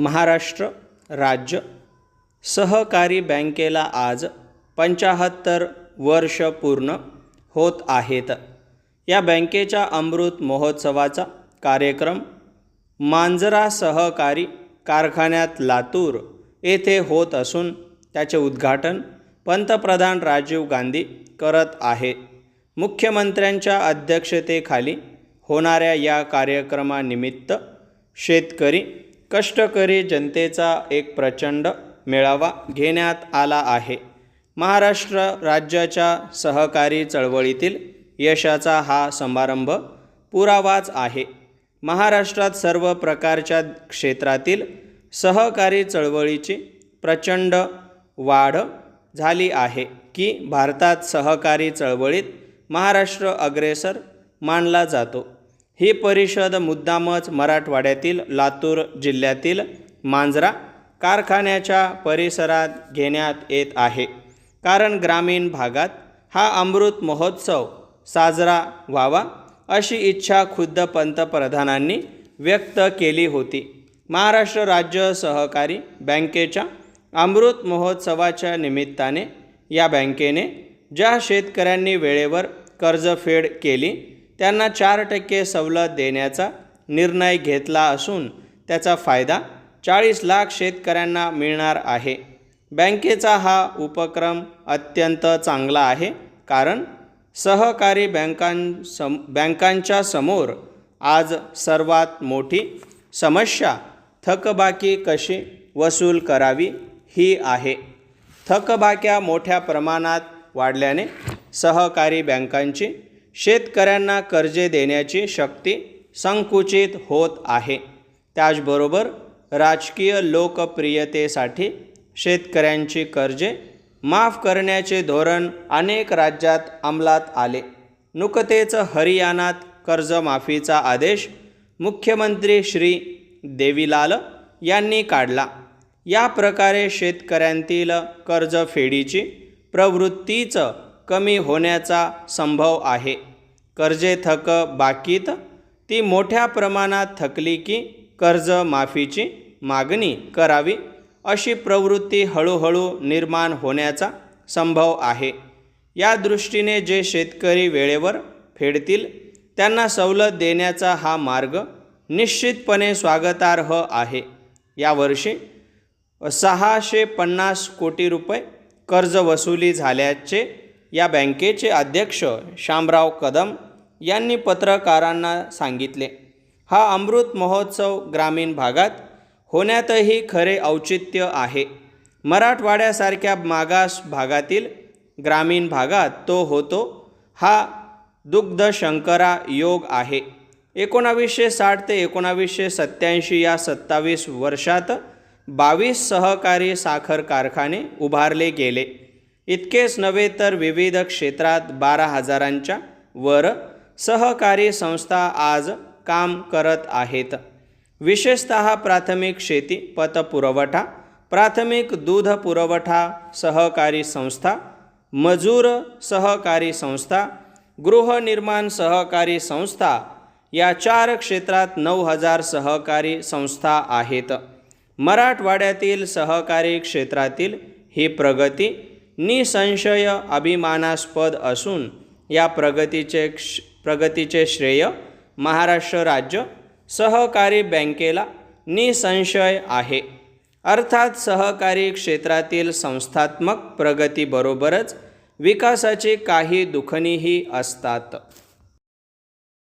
महाराष्ट्र राज्य सहकारी बँकेला आज पंचाहत्तर वर्ष पूर्ण होत आहेत. या बँकेच्या अमृत महोत्सवाचा कार्यक्रम मांजरा सहकारी कारखान्यात लातूर येथे होत असून त्याचे उद्घाटन पंतप्रधान राजीव गांधी करत आहे. मुख्यमंत्र्यांच्या अध्यक्षतेखाली होणाऱ्या या कार्यक्रमानिमित्त शेतकरी कष्टकरी जनतेचा एक प्रचंड मेळावा घेण्यात आला आहे. महाराष्ट्र राज्याच्या सहकारी चळवळीतील यशाचा हा समारंभ पुरावाच आहे. महाराष्ट्रात सर्व प्रकारच्या क्षेत्रातील सहकारी चळवळीची प्रचंड वाढ झाली आहे की भारतात सहकारी चळवळीत महाराष्ट्र अग्रेसर मानला जातो. ही परिषद मुद्दामच मराठवाड्यातील लातूर जिल्ह्यातील मांजरा कारखान्याच्या परिसरात घेण्यात येत आहे. कारण ग्रामीण भागात हा अमृत महोत्सव साजरा व्हावा अशी इच्छा खुद्द पंतप्रधानांनी व्यक्त केली होती. महाराष्ट्र राज्य सहकारी बँकेच्या अमृत महोत्सवाच्या निमित्ताने या बँकेने ज्या शेतकऱ्यांनी वेळेवर कर्जफेड केली त्यांना चार टक्के सवलत देण्याचा निर्णय घेतला असून त्याचा फायदा चाळीस लाख शेतकऱ्यांना मिळणार आहे. बँकेचा हा उपक्रम अत्यंत चांगला आहे कारण सहकारी बँकांसम बँकांच्या समोर आज सर्वात मोठी समस्या थकबाकी कशी वसूल करावी ही आहे. थकबाक्या मोठ्या प्रमाणात वाढल्याने सहकारी बँकांची शेतकऱ्यांना कर्जे देण्याची शक्ती संकुचित होत आहे. त्याचबरोबर राजकीय लोकप्रियतेसाठी शेतकऱ्यांची कर्जे माफ करण्याचे धोरण अनेक राज्यात अंमलात आले. नुकतेच हरियाणात कर्जमाफीचा आदेश मुख्यमंत्री श्री देवीलाल यांनी काढला. या प्रकारे शेतकऱ्यांतील कर्जफेडीची प्रवृत्तीच कमी होण्याचा संभव आहे. कर्जे थक बाकीत ती मोठ्या प्रमाणात थकली की कर्जमाफीची मागणी करावी अशी प्रवृत्ती हळूहळू निर्माण होण्याचा संभव आहे. या दृष्टीने जे शेतकरी वेळेवर फेडतील त्यांना सवलत देण्याचा हा मार्ग निश्चितपणे स्वागतार्ह आहे. यावर्षी सहाशे पन्नास कोटी रुपये कर्ज वसुली झाल्याचे या बँकेचे अध्यक्ष शामराव कदम यांनी पत्रकारांना सांगितले हा अमृत महोत्सव ग्रामीण भागात होण्यातही खरे औचित्य आहे. मराठवाड्यासारख्या मागास भागातील ग्रामीण भागात तो होतो. हा दुग्धशंकरा योग आहे. एकोणावीसशे साठ ते एकोणावीसशे सत्त्याऐंशी या सत्तावीस वर्षात बावीस सहकारी साखर कारखाने उभारले गेले. इतकेच नव्हे तर विविध क्षेत्रात बारा हजारांच्या वर सहकारी संस्था आज काम करत आहेत. विशेषत प्राथमिक शेती पतपुरवठा प्राथमिक दूध पुरवठा सहकारी संस्था मजूर सहकारी संस्था गृहनिर्माण सहकारी संस्था या चार क्षेत्रात नऊ हजार सहकारी संस्था आहेत. मराठवाड्यातील सहकारी क्षेत्रातील ही प्रगती निसंशय अभिमानास्पद असून या प्रगतीचे क्ष प्रगतीचे श्रेय महाराष्ट्र राज्य सहकारी बँकेला निसंशय आहे. अर्थात सहकारी क्षेत्रातील संस्थात्मक प्रगतीबरोबरच विकासाची काही दुखणीही असतात.